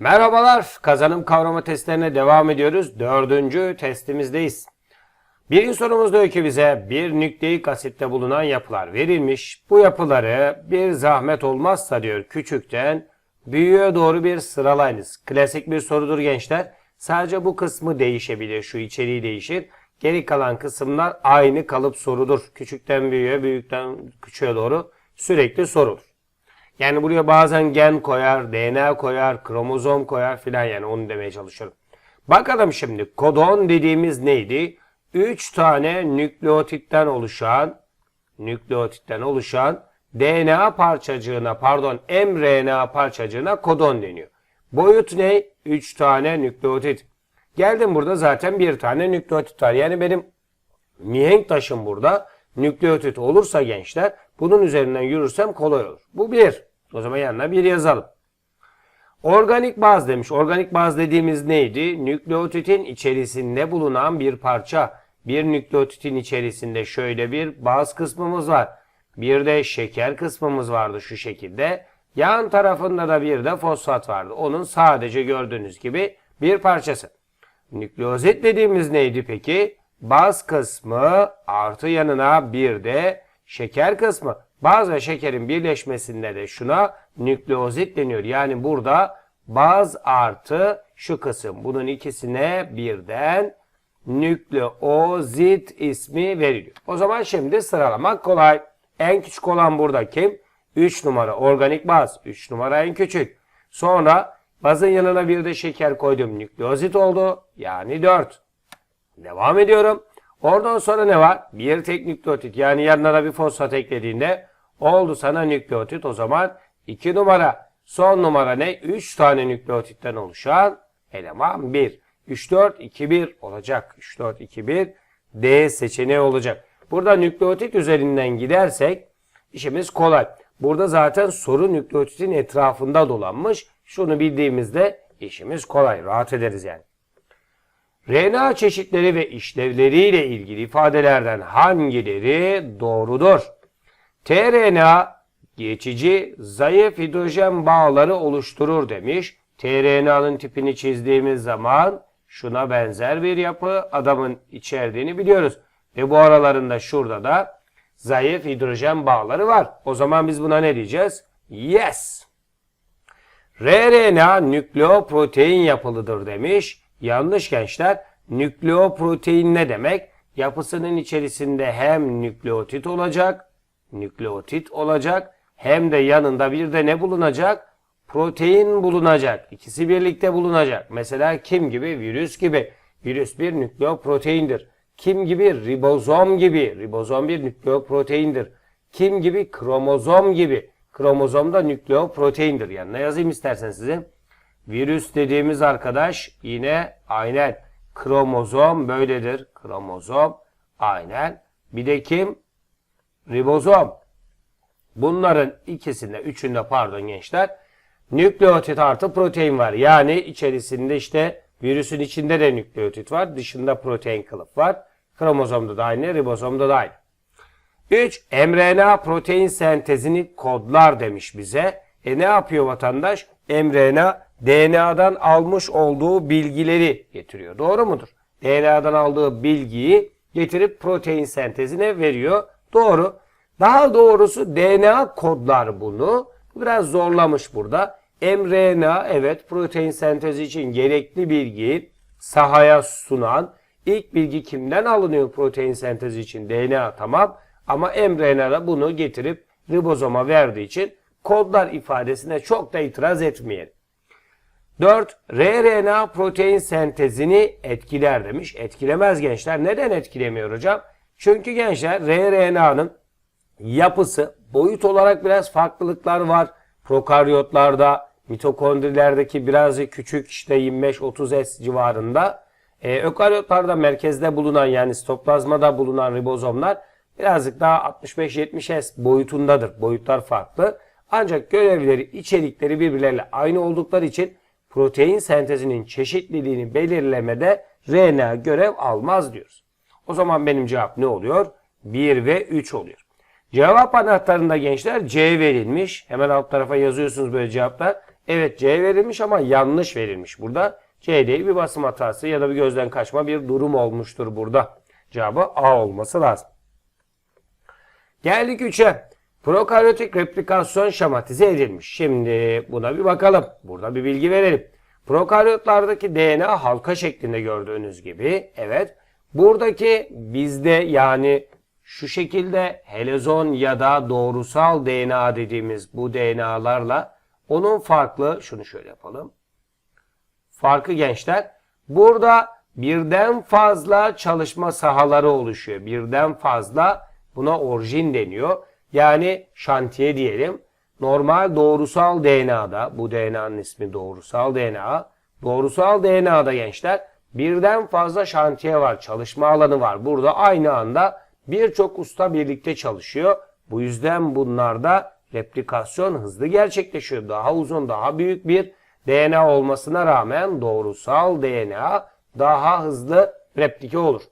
Merhabalar, kazanım kavrama testlerine devam ediyoruz. Dördüncü testimizdeyiz. Birinci sorumuz diyor ki bize bir nükleik asitte bulunan yapılar verilmiş. Bu yapıları bir zahmet olmazsa diyor küçükten büyüğe doğru bir sıralayınız. Klasik bir sorudur gençler. Sadece bu kısmı değişebilir, şu içeriği değişir. Geri kalan kısımlar aynı kalıp sorudur. Küçükten büyüğe, büyükten küçüğe doğru sürekli sorulur. Yani buraya bazen gen koyar, DNA koyar, kromozom koyar filan yani onu demeye çalışıyorum. Bakalım şimdi kodon dediğimiz neydi? 3 tane nükleotitten oluşan nükleotitten oluşan DNA parçacığına pardon mRNA parçacığına kodon deniyor. Boyut ne? 3 tane nükleotit. Geldim burada zaten bir tane nükleotit var. Yani benim mihenk taşım burada nükleotit olursa gençler bunun üzerinden yürürsem kolay olur. Bu bir. O zaman yanına bir yazalım. Organik baz demiş. Organik baz dediğimiz neydi? Nükleotitin içerisinde bulunan bir parça. Bir nükleotitin içerisinde şöyle bir baz kısmımız var. Bir de şeker kısmımız vardı şu şekilde. Yan tarafında da bir de fosfat vardı. Onun sadece gördüğünüz gibi bir parçası. Nükleozit dediğimiz neydi peki? Baz kısmı artı yanına bir de şeker kısmı. Baz ve şekerin birleşmesinde de şuna nükleozit deniyor. Yani burada baz artı şu kısım. Bunun ikisine birden nükleozit ismi veriliyor. O zaman şimdi sıralamak kolay. En küçük olan burada kim? 3 numara organik baz. 3 numara en küçük. Sonra bazın yanına bir de şeker koydum. Nükleozit oldu. Yani 4. Devam ediyorum. Oradan sonra ne var? Bir tek nükleotit. Yani yanına da bir fosfat eklediğinde oldu sana nükleotit. O zaman 2 numara. Son numara ne? 3 tane nükleotitten oluşan eleman 1. 3, 4, 2, 1 olacak. 3, 4, 2, 1 D seçeneği olacak. Burada nükleotit üzerinden gidersek işimiz kolay. Burada zaten soru nükleotitin etrafında dolanmış. Şunu bildiğimizde işimiz kolay. Rahat ederiz yani. RNA çeşitleri ve işlevleriyle ilgili ifadelerden hangileri doğrudur? tRNA geçici zayıf hidrojen bağları oluşturur demiş. tRNA'nın tipini çizdiğimiz zaman şuna benzer bir yapı adamın içerdiğini biliyoruz. Ve bu aralarında şurada da zayıf hidrojen bağları var. O zaman biz buna ne diyeceğiz? Yes. rRNA nükleoprotein yapılıdır demiş. Yanlış gençler. Nükleoprotein ne demek? Yapısının içerisinde hem nükleotit olacak, nükleotit olacak hem de yanında bir de ne bulunacak? Protein bulunacak. İkisi birlikte bulunacak. Mesela kim gibi? Virüs gibi. Virüs bir nükleoproteindir. Kim gibi? Ribozom gibi. Ribozom bir nükleoproteindir. Kim gibi? Kromozom gibi. Kromozom da nükleoproteindir. Yani ne yazayım istersen size. Virüs dediğimiz arkadaş yine aynen kromozom böyledir. Kromozom aynen. Bir de kim? Ribozom. Bunların ikisinde, üçünde pardon gençler nükleotit artı protein var. Yani içerisinde işte virüsün içinde de nükleotit var. Dışında protein kılıf var. Kromozomda da aynı, ribozomda da aynı. 3. mRNA protein sentezini kodlar demiş bize. E ne yapıyor vatandaş? mRNA DNA'dan almış olduğu bilgileri getiriyor. Doğru mudur? DNA'dan aldığı bilgiyi getirip protein sentezine veriyor. Doğru. Daha doğrusu DNA kodlar bunu. Biraz zorlamış burada. mRNA evet protein sentezi için gerekli bilgiyi sahaya sunan ilk bilgi kimden alınıyor protein sentezi için? DNA tamam ama mRNA da bunu getirip ribozoma verdiği için kodlar ifadesine çok da itiraz etmeyelim. 4. rRNA protein sentezini etkiler demiş. Etkilemez gençler. Neden etkilemiyor hocam? Çünkü gençler rRNA'nın yapısı boyut olarak biraz farklılıklar var. Prokaryotlarda, mitokondrilerdeki biraz küçük işte 25-30 S civarında. Ee, ökaryotlarda merkezde bulunan yani sitoplazmada bulunan ribozomlar birazcık daha 65-70 S boyutundadır. Boyutlar farklı. Ancak görevleri, içerikleri birbirleriyle aynı oldukları için protein sentezinin çeşitliliğini belirlemede RNA görev almaz diyoruz. O zaman benim cevap ne oluyor? 1 ve 3 oluyor. Cevap anahtarında gençler C verilmiş. Hemen alt tarafa yazıyorsunuz böyle cevaplar. Evet C verilmiş ama yanlış verilmiş burada. C değil bir basım hatası ya da bir gözden kaçma bir durum olmuştur burada. Cevabı A olması lazım. Geldik 3'e. Prokaryotik replikasyon şematize edilmiş. Şimdi buna bir bakalım. Burada bir bilgi verelim. Prokaryotlardaki DNA halka şeklinde gördüğünüz gibi. Evet. Buradaki bizde yani şu şekilde helezon ya da doğrusal DNA dediğimiz bu DNA'larla onun farklı şunu şöyle yapalım. Farkı gençler. Burada birden fazla çalışma sahaları oluşuyor. Birden fazla buna orijin deniyor. Yani şantiye diyelim. Normal doğrusal DNA'da bu DNA'nın ismi doğrusal DNA. Doğrusal DNA'da gençler birden fazla şantiye var, çalışma alanı var. Burada aynı anda birçok usta birlikte çalışıyor. Bu yüzden bunlarda replikasyon hızlı gerçekleşiyor. Daha uzun, daha büyük bir DNA olmasına rağmen doğrusal DNA daha hızlı replike olur.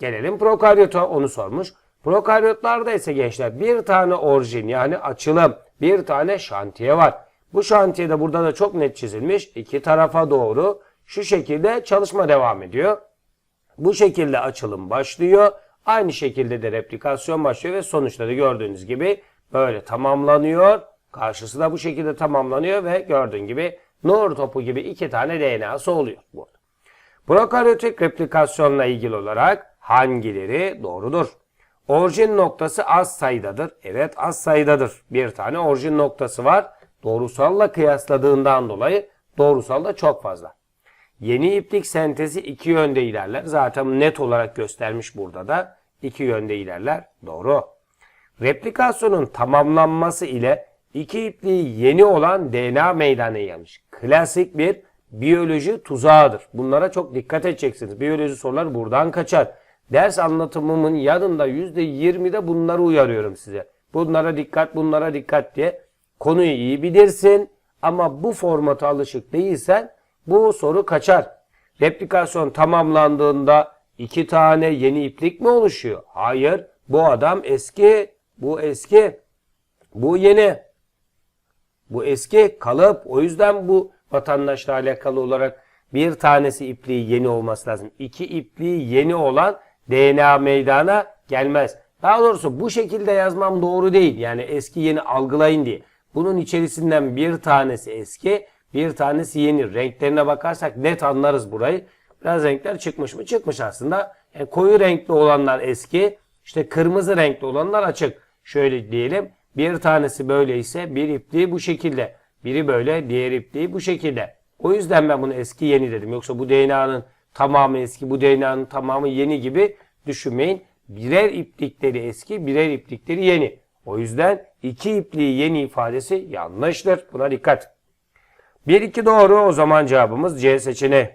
Gelelim prokaryota onu sormuş. Prokaryotlarda ise gençler bir tane orijin yani açılım, bir tane şantiye var. Bu şantiyede burada da çok net çizilmiş. iki tarafa doğru şu şekilde çalışma devam ediyor. Bu şekilde açılım başlıyor. Aynı şekilde de replikasyon başlıyor ve sonuçları gördüğünüz gibi böyle tamamlanıyor. Karşısı da bu şekilde tamamlanıyor ve gördüğün gibi nur topu gibi iki tane DNA'sı oluyor burada. Prokaryotik replikasyonla ilgili olarak hangileri doğrudur? Orijin noktası az sayıdadır. Evet az sayıdadır. Bir tane orijin noktası var. Doğrusalla kıyasladığından dolayı doğrusal da çok fazla. Yeni iplik sentezi iki yönde ilerler. Zaten net olarak göstermiş burada da. iki yönde ilerler. Doğru. Replikasyonun tamamlanması ile iki ipliği yeni olan DNA meydana gelmiş. Klasik bir biyoloji tuzağıdır. Bunlara çok dikkat edeceksiniz. Biyoloji soruları buradan kaçar. Ders anlatımımın yanında %20'de bunları uyarıyorum size. Bunlara dikkat, bunlara dikkat diye. Konuyu iyi bilirsin ama bu formata alışık değilsen bu soru kaçar. Replikasyon tamamlandığında iki tane yeni iplik mi oluşuyor? Hayır. Bu adam eski, bu eski, bu yeni. Bu eski kalıp. O yüzden bu vatandaşla alakalı olarak bir tanesi ipliği yeni olması lazım. İki ipliği yeni olan DNA meydana gelmez. Daha doğrusu bu şekilde yazmam doğru değil. Yani eski yeni algılayın diye. Bunun içerisinden bir tanesi eski, bir tanesi yeni. Renklerine bakarsak net anlarız burayı. Biraz renkler çıkmış mı? Çıkmış aslında. Yani koyu renkli olanlar eski, işte kırmızı renkli olanlar açık. Şöyle diyelim. Bir tanesi böyle ise bir ipliği bu şekilde. Biri böyle, diğer ipliği bu şekilde. O yüzden ben bunu eski yeni dedim. Yoksa bu DNA'nın tamamı eski, bu DNA'nın tamamı yeni gibi düşünmeyin. Birer iplikleri eski, birer iplikleri yeni. O yüzden iki ipliği yeni ifadesi yanlıştır. Buna dikkat. 1-2 doğru o zaman cevabımız C seçeneği.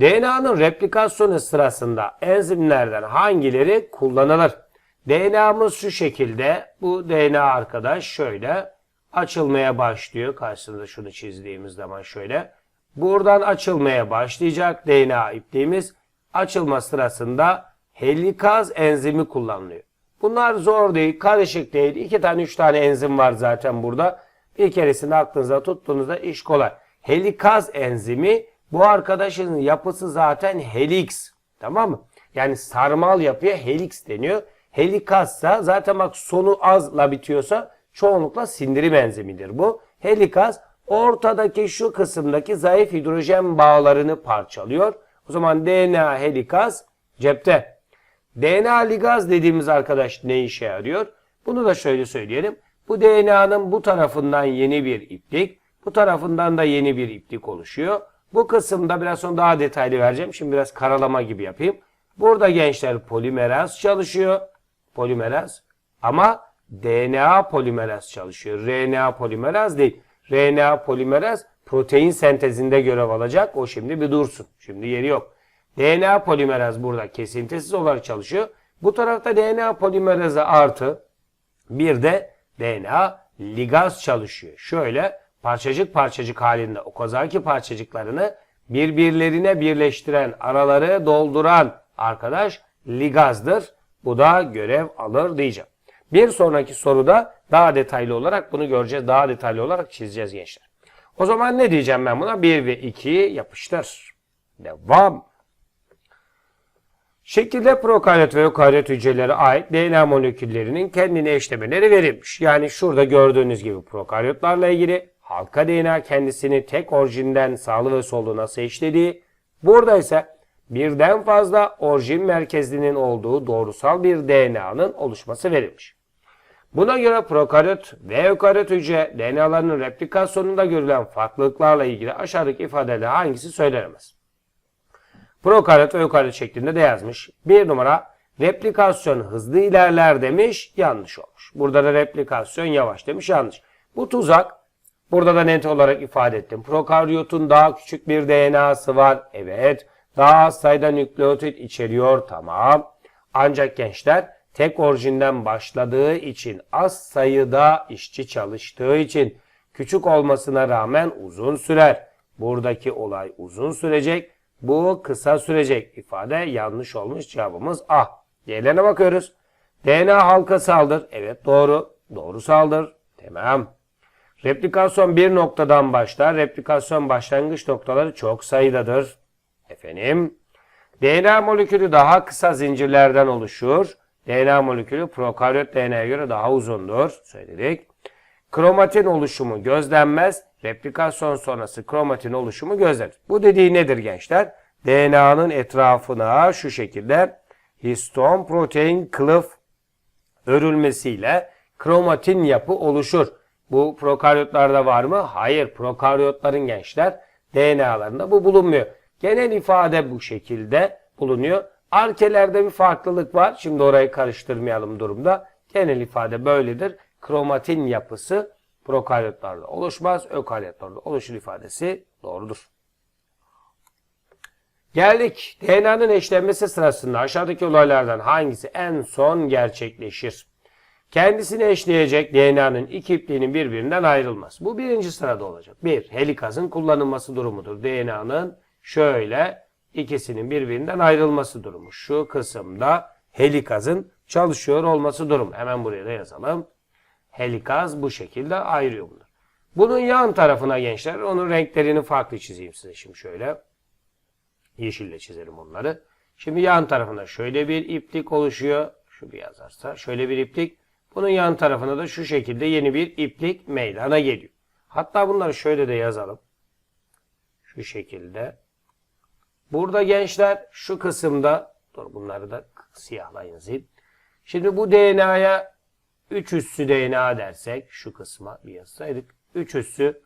DNA'nın replikasyonu sırasında enzimlerden hangileri kullanılır? DNA'mız şu şekilde. Bu DNA arkadaş şöyle açılmaya başlıyor. Karşısında şunu çizdiğimiz zaman şöyle. Buradan açılmaya başlayacak DNA ipliğimiz. Açılma sırasında helikaz enzimi kullanılıyor. Bunlar zor değil, karışık değil. İki tane, üç tane enzim var zaten burada. Bir keresinde aklınıza tuttuğunuzda iş kolay. Helikaz enzimi bu arkadaşın yapısı zaten helix. Tamam mı? Yani sarmal yapıya helix deniyor. Helikazsa zaten bak sonu azla bitiyorsa çoğunlukla sindirim enzimidir bu. Helikaz ortadaki şu kısımdaki zayıf hidrojen bağlarını parçalıyor. O zaman DNA helikaz cepte. DNA ligaz dediğimiz arkadaş ne işe yarıyor? Bunu da şöyle söyleyelim. Bu DNA'nın bu tarafından yeni bir iplik, bu tarafından da yeni bir iplik oluşuyor. Bu kısımda biraz sonra daha detaylı vereceğim. Şimdi biraz karalama gibi yapayım. Burada gençler polimeraz çalışıyor. Polimeraz. Ama DNA polimeraz çalışıyor. RNA polimeraz değil. RNA polimeraz protein sentezinde görev alacak. O şimdi bir dursun. Şimdi yeri yok. DNA polimeraz burada kesintisiz olarak çalışıyor. Bu tarafta DNA polimerazı artı bir de DNA ligaz çalışıyor. Şöyle parçacık parçacık halinde Okazaki parçacıklarını birbirlerine birleştiren, araları dolduran arkadaş ligazdır. Bu da görev alır diyeceğim. Bir sonraki soruda daha detaylı olarak bunu göreceğiz. Daha detaylı olarak çizeceğiz gençler. O zaman ne diyeceğim ben buna? 1 ve 2 yapıştır. Devam. Şekilde prokaryot ve ökaryot hücrelere ait DNA moleküllerinin kendine eşlemeleri verilmiş. Yani şurada gördüğünüz gibi prokaryotlarla ilgili halka DNA kendisini tek orijinden sağlı ve sollu nasıl eşlediği, burada ise birden fazla orijin merkezinin olduğu doğrusal bir DNA'nın oluşması verilmiş. Buna göre prokaryot ve ökaryot hücre DNA'larının replikasyonunda görülen farklılıklarla ilgili aşağıdaki ifadeler hangisi söylenemez? Prokaryot ve ökaryot şeklinde de yazmış. Bir numara replikasyon hızlı ilerler demiş. Yanlış olmuş. Burada da replikasyon yavaş demiş. Yanlış. Bu tuzak. Burada da net olarak ifade ettim. Prokaryotun daha küçük bir DNA'sı var. Evet. Daha az sayıda nükleotit içeriyor. Tamam. Ancak gençler tek orijinden başladığı için az sayıda işçi çalıştığı için küçük olmasına rağmen uzun sürer. Buradaki olay uzun sürecek. Bu kısa sürecek ifade yanlış olmuş cevabımız A. Diğerlerine bakıyoruz. DNA halkasaldır. Evet doğru. Doğru saldır. Tamam. Replikasyon bir noktadan başlar. Replikasyon başlangıç noktaları çok sayıdadır. Efendim. DNA molekülü daha kısa zincirlerden oluşur. DNA molekülü prokaryot DNA'ya göre daha uzundur. Söyledik. Kromatin oluşumu gözlenmez. Replikasyon sonrası kromatin oluşumu gözlenir. Bu dediği nedir gençler? DNA'nın etrafına şu şekilde histon protein kılıf örülmesiyle kromatin yapı oluşur. Bu prokaryotlarda var mı? Hayır. Prokaryotların gençler DNA'larında bu bulunmuyor. Genel ifade bu şekilde bulunuyor. Arkelerde bir farklılık var. Şimdi orayı karıştırmayalım durumda. Genel ifade böyledir. Kromatin yapısı prokaryotlarda oluşmaz. Ökaryotlarda oluşur ifadesi doğrudur. Geldik. DNA'nın eşlenmesi sırasında aşağıdaki olaylardan hangisi en son gerçekleşir? Kendisini eşleyecek DNA'nın iki ipliğinin birbirinden ayrılması. Bu birinci sırada olacak. Bir, helikazın kullanılması durumudur. DNA'nın şöyle ikisinin birbirinden ayrılması durumu. Şu kısımda helikazın çalışıyor olması durumu. Hemen buraya da yazalım. Helikaz bu şekilde ayırıyor bunları. Bunun yan tarafına gençler, onun renklerini farklı çizeyim size şimdi şöyle. Yeşille çizelim onları. Şimdi yan tarafında şöyle bir iplik oluşuyor. Şu bir yazarsa. Şöyle bir iplik. Bunun yan tarafına da şu şekilde yeni bir iplik meydana geliyor. Hatta bunları şöyle de yazalım. Şu şekilde. Burada gençler şu kısımda dur bunları da siyahla yazayım. Şimdi bu DNA'ya 3 üssü DNA dersek şu kısma bir yazsaydık. 3 üssü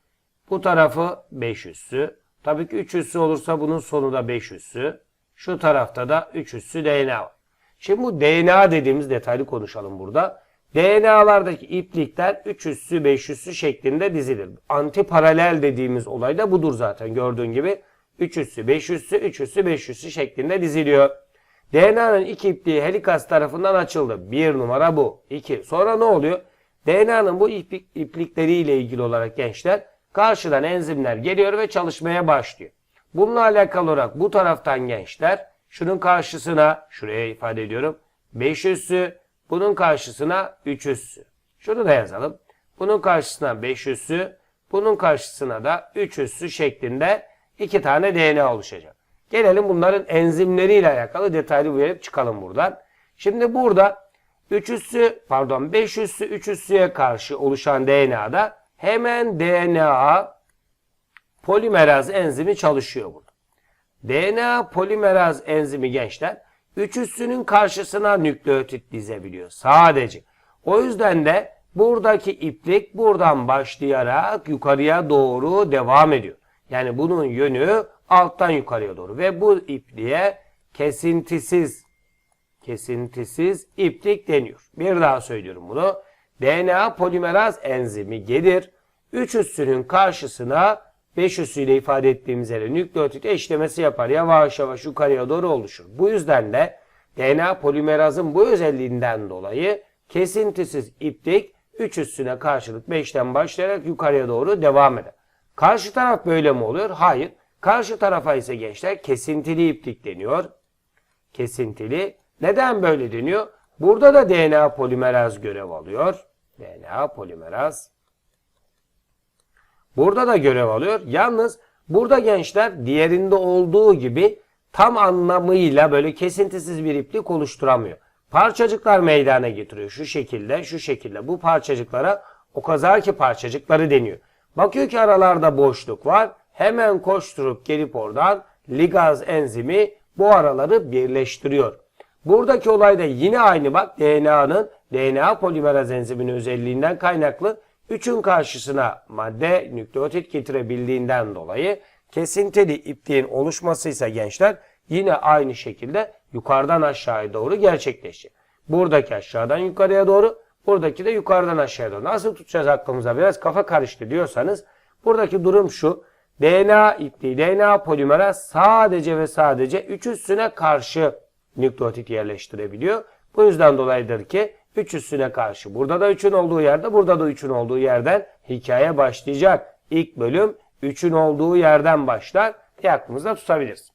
bu tarafı 5 üssü. Tabii ki 3 üssü olursa bunun sonu da 5 üssü. Şu tarafta da 3 üssü DNA var. Şimdi bu DNA dediğimiz detaylı konuşalım burada. DNA'lardaki iplikler 3 üssü 5 üssü şeklinde dizilir. Antiparalel dediğimiz olay da budur zaten gördüğün gibi. 3 üssü 5 üssü 3 üssü 5 üssü şeklinde diziliyor. DNA'nın iki ipliği helikaz tarafından açıldı. Bir numara bu. İki. Sonra ne oluyor? DNA'nın bu iplik, iplikleriyle ilgili olarak gençler karşıdan enzimler geliyor ve çalışmaya başlıyor. Bununla alakalı olarak bu taraftan gençler şunun karşısına şuraya ifade ediyorum 5 üssü bunun karşısına 3 üssü. Şunu da yazalım. Bunun karşısına 5 üssü bunun karşısına da 3 üssü şeklinde iki tane DNA oluşacak. Gelelim bunların enzimleriyle alakalı detaylı verip çıkalım buradan. Şimdi burada 3 üssü pardon 5 üssü 3 üssüye karşı oluşan DNA'da hemen DNA polimeraz enzimi çalışıyor burada. DNA polimeraz enzimi gençler 3 üssünün karşısına nükleotit dizebiliyor sadece. O yüzden de buradaki iplik buradan başlayarak yukarıya doğru devam ediyor. Yani bunun yönü alttan yukarıya doğru ve bu ipliğe kesintisiz kesintisiz iplik deniyor. Bir daha söylüyorum bunu. DNA polimeraz enzimi gelir. 3 üssünün karşısına 5 üssüyle ifade ettiğimiz yere nükleotit eşlemesi yapar. Yavaş yavaş yukarıya doğru oluşur. Bu yüzden de DNA polimerazın bu özelliğinden dolayı kesintisiz iplik 3 üssüne karşılık 5'ten başlayarak yukarıya doğru devam eder. Karşı taraf böyle mi oluyor? Hayır. Karşı tarafa ise gençler kesintili iplik deniyor. Kesintili. Neden böyle deniyor? Burada da DNA polimeraz görev alıyor. DNA polimeraz. Burada da görev alıyor. Yalnız burada gençler diğerinde olduğu gibi tam anlamıyla böyle kesintisiz bir iplik oluşturamıyor. Parçacıklar meydana getiriyor. Şu şekilde, şu şekilde. Bu parçacıklara Okazaki parçacıkları deniyor. Bakıyor ki aralarda boşluk var. Hemen koşturup gelip oradan ligaz enzimi bu araları birleştiriyor. Buradaki olay da yine aynı bak DNA'nın DNA polimeraz enziminin özelliğinden kaynaklı 3'ün karşısına madde nükleotit getirebildiğinden dolayı kesintili ipliğin oluşması ise gençler yine aynı şekilde yukarıdan aşağıya doğru gerçekleşecek. Buradaki aşağıdan yukarıya doğru, buradaki de yukarıdan aşağıya doğru. Nasıl tutacağız aklımıza biraz kafa karıştı diyorsanız buradaki durum şu. DNA ipliği, DNA polimera sadece ve sadece 3 üstüne karşı nükleotit yerleştirebiliyor. Bu yüzden dolayıdır ki 3 üstüne karşı. Burada da 3'ün olduğu yerde, burada da 3'ün olduğu yerden hikaye başlayacak. İlk bölüm 3'ün olduğu yerden başlar diye aklımızda tutabiliriz.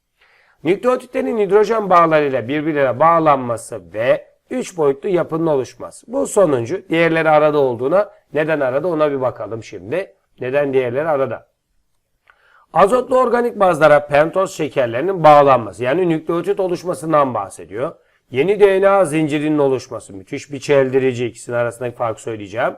Nükleotitlerin hidrojen bağlarıyla birbirine bağlanması ve 3 boyutlu yapının oluşması. Bu sonuncu. Diğerleri arada olduğuna neden arada ona bir bakalım şimdi. Neden diğerleri arada? Azotlu organik bazlara pentoz şekerlerinin bağlanması yani nükleotit oluşmasından bahsediyor. Yeni DNA zincirinin oluşması müthiş bir çeldirici ikisinin arasındaki fark söyleyeceğim.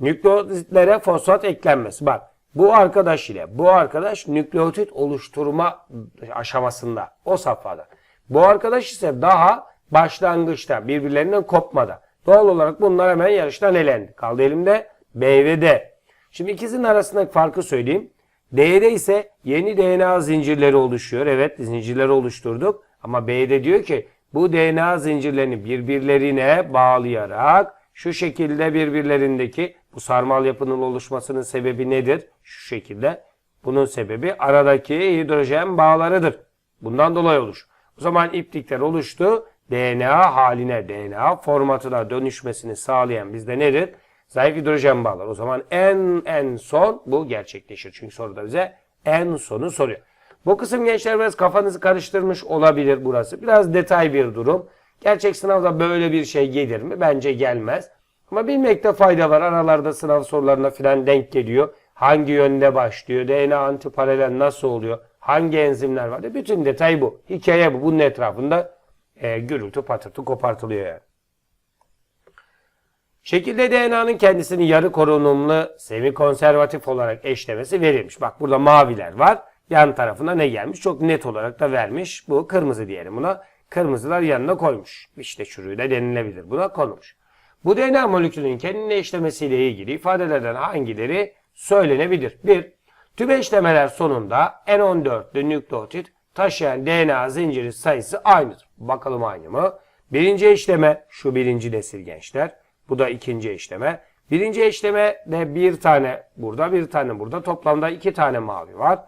Nükleotitlere fosfat eklenmesi. Bak bu arkadaş ile bu arkadaş nükleotit oluşturma aşamasında o safhada. Bu arkadaş ise daha başlangıçta birbirlerinden kopmada. Doğal olarak bunlar hemen yarıştan elendi. Kaldı elimde B ve D. Şimdi ikisinin arasındaki farkı söyleyeyim. D'de ise yeni DNA zincirleri oluşuyor. Evet zincirleri oluşturduk. Ama B'de diyor ki bu DNA zincirlerini birbirlerine bağlayarak şu şekilde birbirlerindeki bu sarmal yapının oluşmasının sebebi nedir? Şu şekilde. Bunun sebebi aradaki hidrojen bağlarıdır. Bundan dolayı olur. O zaman iplikler oluştu. DNA haline, DNA formatına dönüşmesini sağlayan bizde nedir? Zayıf hidrojen bağlar. O zaman en en son bu gerçekleşir. Çünkü soruda bize en sonu soruyor. Bu kısım gençler biraz kafanızı karıştırmış olabilir burası. Biraz detay bir durum. Gerçek sınavda böyle bir şey gelir mi? Bence gelmez. Ama bilmekte fayda var. Aralarda sınav sorularına filan denk geliyor. Hangi yönde başlıyor? DNA antiparalel nasıl oluyor? Hangi enzimler var? Bütün detay bu. Hikaye bu. Bunun etrafında e, gürültü patırtı kopartılıyor yani. Şekilde DNA'nın kendisini yarı korunumlu semi konservatif olarak eşlemesi verilmiş. Bak burada maviler var. Yan tarafına ne gelmiş? Çok net olarak da vermiş. Bu kırmızı diyelim buna. Kırmızılar yanına koymuş. İşte şuruyu da denilebilir. Buna konmuş. Bu DNA molekülünün kendini eşlemesiyle ilgili ifadelerden hangileri söylenebilir? 1. Tüm eşlemeler sonunda N14'lü nükleotit taşıyan DNA zinciri sayısı aynıdır. Bakalım aynı mı? Birinci eşleme şu birinci nesil gençler. Bu da ikinci eşleme. Birinci eşlemede bir tane burada bir tane burada toplamda iki tane mavi var.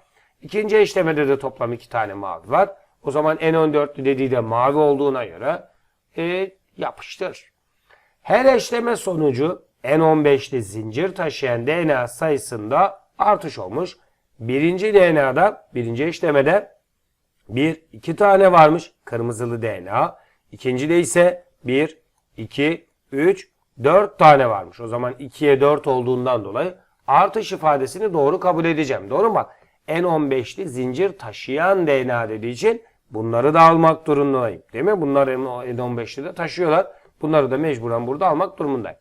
İkinci eşlemede de toplam iki tane mavi var. O zaman N14'lü dediği de mavi olduğuna göre e, yapıştır. Her eşleme sonucu N15'li zincir taşıyan DNA sayısında artış olmuş. Birinci DNA'da, birinci eşlemede bir, iki tane varmış kırmızılı DNA. İkincide ise bir, iki, üç, dört tane varmış. O zaman 2'ye 4 olduğundan dolayı artış ifadesini doğru kabul edeceğim. Doğru mu bak? N15'li zincir taşıyan DNA dediği için bunları da almak durumundayım. Değil mi? Bunlar N15'li de taşıyorlar. Bunları da mecburen burada almak durumundayım.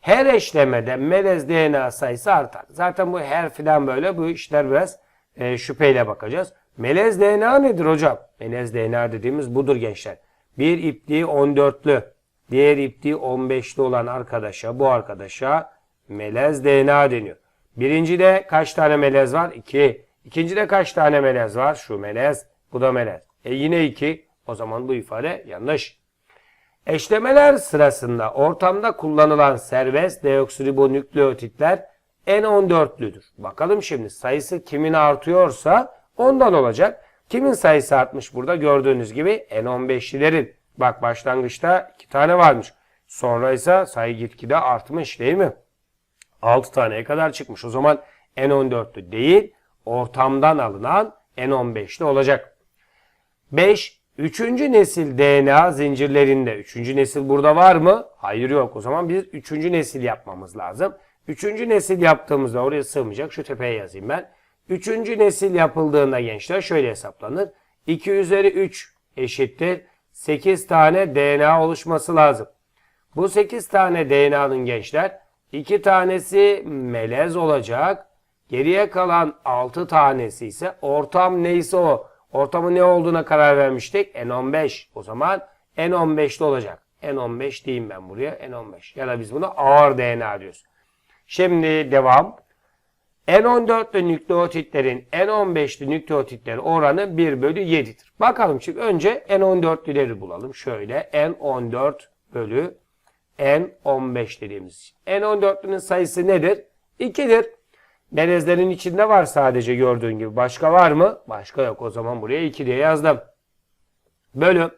Her eşlemede melez DNA sayısı artar. Zaten bu her filan böyle bu işler biraz e, şüpheyle bakacağız. Melez DNA nedir hocam? Melez DNA dediğimiz budur gençler. Bir ipliği 14'lü, diğer ipliği 15'li olan arkadaşa, bu arkadaşa melez DNA deniyor. Birincide kaç tane melez var? 2. İkincide kaç tane melez var? Şu melez, bu da melez. E yine 2. O zaman bu ifade yanlış. Eşlemeler sırasında ortamda kullanılan serbest deoksiribonükleotitler N14'lüdür. Bakalım şimdi sayısı kimin artıyorsa ondan olacak. Kimin sayısı artmış burada gördüğünüz gibi N15'lilerin. Bak başlangıçta 2 tane varmış. Sonra ise sayı gitgide artmış değil mi? 6 taneye kadar çıkmış. O zaman N14'lü değil ortamdan alınan N15'li olacak. 5. Üçüncü nesil DNA zincirlerinde. Üçüncü nesil burada var mı? Hayır yok. O zaman biz üçüncü nesil yapmamız lazım. Üçüncü nesil yaptığımızda oraya sığmayacak. Şu tepeye yazayım ben. Üçüncü nesil yapıldığında gençler şöyle hesaplanır. 2 üzeri 3 eşittir. 8 tane DNA oluşması lazım. Bu 8 tane DNA'nın gençler 2 tanesi melez olacak. Geriye kalan 6 tanesi ise ortam neyse o. Ortamın ne olduğuna karar vermiştik. N15. O zaman N15'li olacak. N15 diyeyim ben buraya. N15. Ya da biz buna ağır DNA diyoruz. Şimdi devam. N14'lü nükleotitlerin N15'li nükleotitlerin oranı 1 bölü 7'dir. Bakalım şimdi önce N14'lüleri bulalım. Şöyle N14 bölü N15 dediğimiz için. N14'lünün sayısı nedir? 2'dir. Melezlerin içinde var sadece gördüğün gibi. Başka var mı? Başka yok. O zaman buraya 2 diye yazdım. Bölü.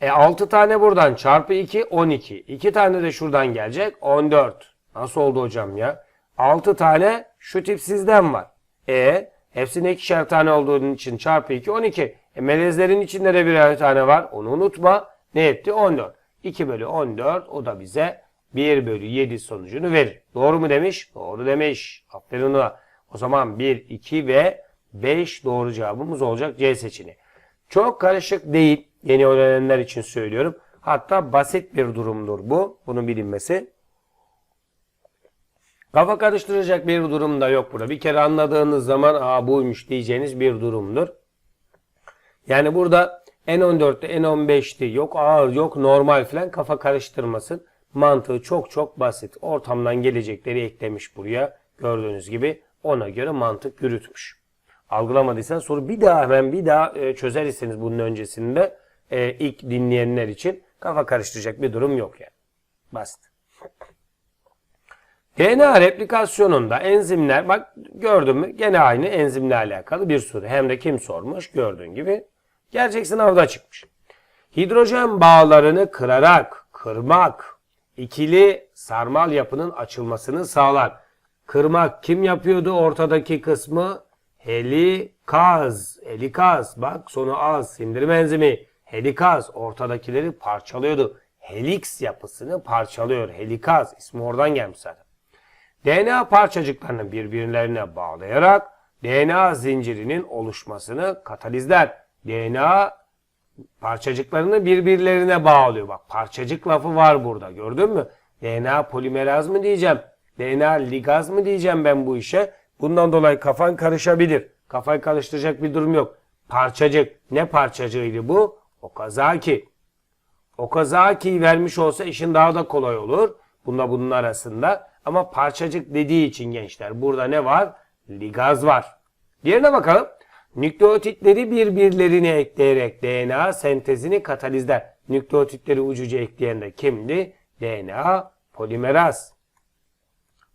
E 6 tane buradan çarpı 2 12. 2 tane de şuradan gelecek 14. Nasıl oldu hocam ya? 6 tane şu tip sizden var. E hepsine ikişer tane olduğu için çarpı 2 12. E, melezlerin içinde de birer tane var. Onu unutma. Ne etti? 14. 2 bölü 14 o da bize 1 bölü 7 sonucunu verir. Doğru mu demiş? Doğru demiş. Aferin ona. O zaman 1, 2 ve 5 doğru cevabımız olacak C seçeneği. Çok karışık değil. Yeni öğrenenler için söylüyorum. Hatta basit bir durumdur bu. Bunun bilinmesi. Kafa karıştıracak bir durum da yok burada. Bir kere anladığınız zaman aa buymuş diyeceğiniz bir durumdur. Yani burada N14'te N15'ti yok ağır yok normal falan kafa karıştırmasın. Mantığı çok çok basit. Ortamdan gelecekleri eklemiş buraya. Gördüğünüz gibi ona göre mantık yürütmüş. Algılamadıysan soru bir daha hemen bir daha e, çözer iseniz bunun öncesinde e, ilk dinleyenler için kafa karıştıracak bir durum yok yani. Basit. DNA replikasyonunda enzimler bak gördün mü gene aynı enzimle alakalı bir soru. Hem de kim sormuş gördüğün gibi gerçek sınavda çıkmış. Hidrojen bağlarını kırarak kırmak ikili sarmal yapının açılmasını sağlar. Kırmak kim yapıyordu ortadaki kısmı? Helikaz. Helikaz. Bak sonu az. Sindirim enzimi. Helikaz. Ortadakileri parçalıyordu. Helix yapısını parçalıyor. Helikaz. ismi oradan gelmiş zaten. DNA parçacıklarını birbirlerine bağlayarak DNA zincirinin oluşmasını katalizler. DNA parçacıklarını birbirlerine bağlıyor. Bak parçacık lafı var burada gördün mü? DNA polimeraz mı diyeceğim? DNA ligaz mı diyeceğim ben bu işe? Bundan dolayı kafan karışabilir. Kafayı karıştıracak bir durum yok. Parçacık. Ne parçacığıydı bu? Okazaki. Okazaki'yi vermiş olsa işin daha da kolay olur. Bununla bunun arasında. Ama parçacık dediği için gençler burada ne var? Ligaz var. Diğerine bakalım. Nükleotitleri birbirlerine ekleyerek DNA sentezini katalizler. Nükleotitleri ucuca ekleyen de kimdi? DNA polimeraz.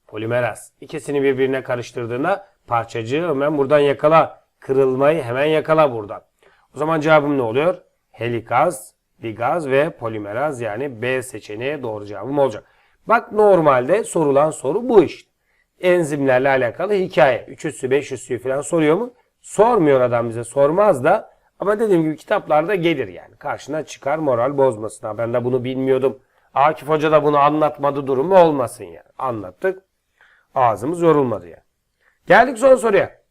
Polimeraz. İkisini birbirine karıştırdığında parçacığı hemen buradan yakala. Kırılmayı hemen yakala buradan. O zaman cevabım ne oluyor? Helikaz, ligaz ve polimeraz yani B seçeneği doğru cevabım olacak. Bak normalde sorulan soru bu işte. Enzimlerle alakalı hikaye. 3 üssü 5 üssü falan soruyor mu? Sormuyor adam bize sormaz da. Ama dediğim gibi kitaplarda gelir yani. Karşına çıkar moral bozmasın. Ben de bunu bilmiyordum. Akif Hoca da bunu anlatmadı durumu olmasın yani. Anlattık. Ağzımız yorulmadı yani. Geldik son soruya.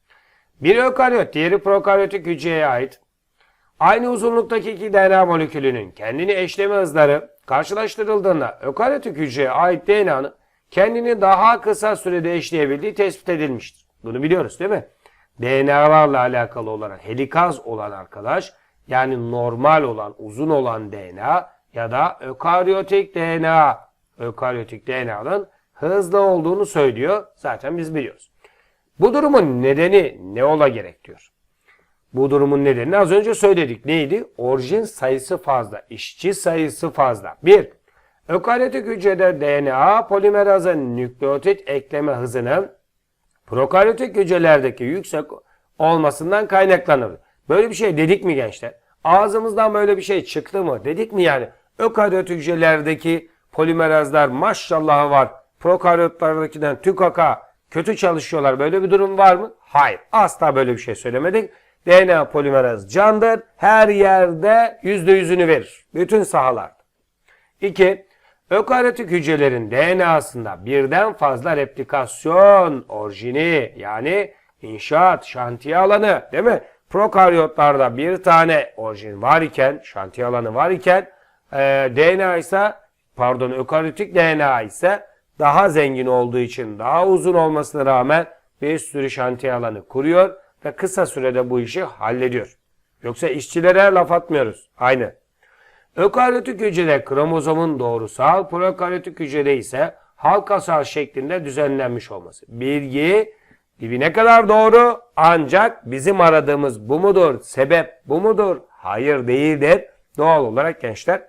Biri ökaryot, diğeri prokaryotik hücreye ait. Aynı uzunluktaki iki DNA molekülünün kendini eşleme hızları karşılaştırıldığında ökaryotik hücreye ait DNA'nın kendini daha kısa sürede eşleyebildiği tespit edilmiştir. Bunu biliyoruz değil mi? DNA'larla alakalı olarak helikaz olan arkadaş yani normal olan uzun olan DNA ya da ökaryotik DNA ökaryotik DNA'nın hızlı olduğunu söylüyor. Zaten biz biliyoruz. Bu durumun nedeni ne ola gerek diyor. Bu durumun nedeni az önce söyledik. Neydi? Orijin sayısı fazla. işçi sayısı fazla. 1. Ökaryotik hücrede DNA polimerazın nükleotit ekleme hızının prokaryotik hücrelerdeki yüksek olmasından kaynaklanır. Böyle bir şey dedik mi gençler? Ağzımızdan böyle bir şey çıktı mı? Dedik mi yani? Ökaryotik hücrelerdeki polimerazlar maşallah var. Prokaryotlardakinden tükaka kötü çalışıyorlar. Böyle bir durum var mı? Hayır. Asla böyle bir şey söylemedik. DNA polimeraz candır. Her yerde yüzde yüzünü verir. Bütün sahalarda. 2. Ökaryotik hücrelerin DNA'sında birden fazla replikasyon orijini yani inşaat, şantiye alanı değil mi? Prokaryotlarda bir tane orijin var iken, şantiye alanı var iken e, DNA ise pardon ökaryotik DNA ise daha zengin olduğu için daha uzun olmasına rağmen bir sürü şantiye alanı kuruyor ve kısa sürede bu işi hallediyor. Yoksa işçilere laf atmıyoruz. Aynı. Ökaryotik hücrede kromozomun doğrusal, prokaryotik hücrede ise halkasal şeklinde düzenlenmiş olması. Bilgi dibine kadar doğru ancak bizim aradığımız bu mudur? Sebep bu mudur? Hayır değildir. Doğal olarak gençler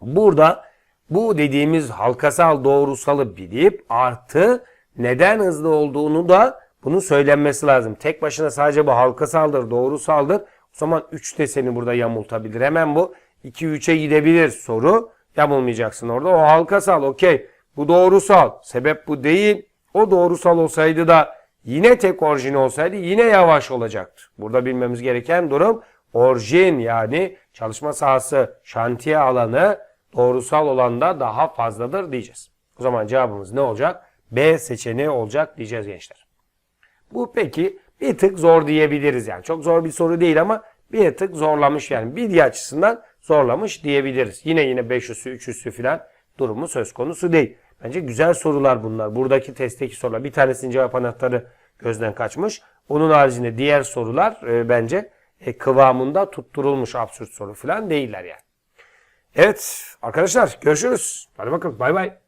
burada bu dediğimiz halkasal doğrusalı bilip artı neden hızlı olduğunu da bunun söylenmesi lazım. Tek başına sadece bu halkasaldır, doğrusaldır. O zaman 3 de seni burada yamultabilir. Hemen bu 2-3'e gidebilir soru. Yamulmayacaksın orada. O halkasal okey. Bu doğrusal. Sebep bu değil. O doğrusal olsaydı da yine tek orijin olsaydı yine yavaş olacaktı. Burada bilmemiz gereken durum orijin yani çalışma sahası, şantiye alanı doğrusal olanda daha fazladır diyeceğiz. O zaman cevabımız ne olacak? B seçeneği olacak diyeceğiz gençler. Bu peki bir tık zor diyebiliriz yani. Çok zor bir soru değil ama bir tık zorlamış yani. Bilgi açısından zorlamış diyebiliriz. Yine yine 5 üssü 3 üssü filan durumu söz konusu değil. Bence güzel sorular bunlar. Buradaki testteki sorular. Bir tanesinin cevap anahtarı gözden kaçmış. Onun haricinde diğer sorular e, bence e, kıvamında tutturulmuş absürt soru filan değiller yani. Evet arkadaşlar görüşürüz. Hadi bakalım bay bay.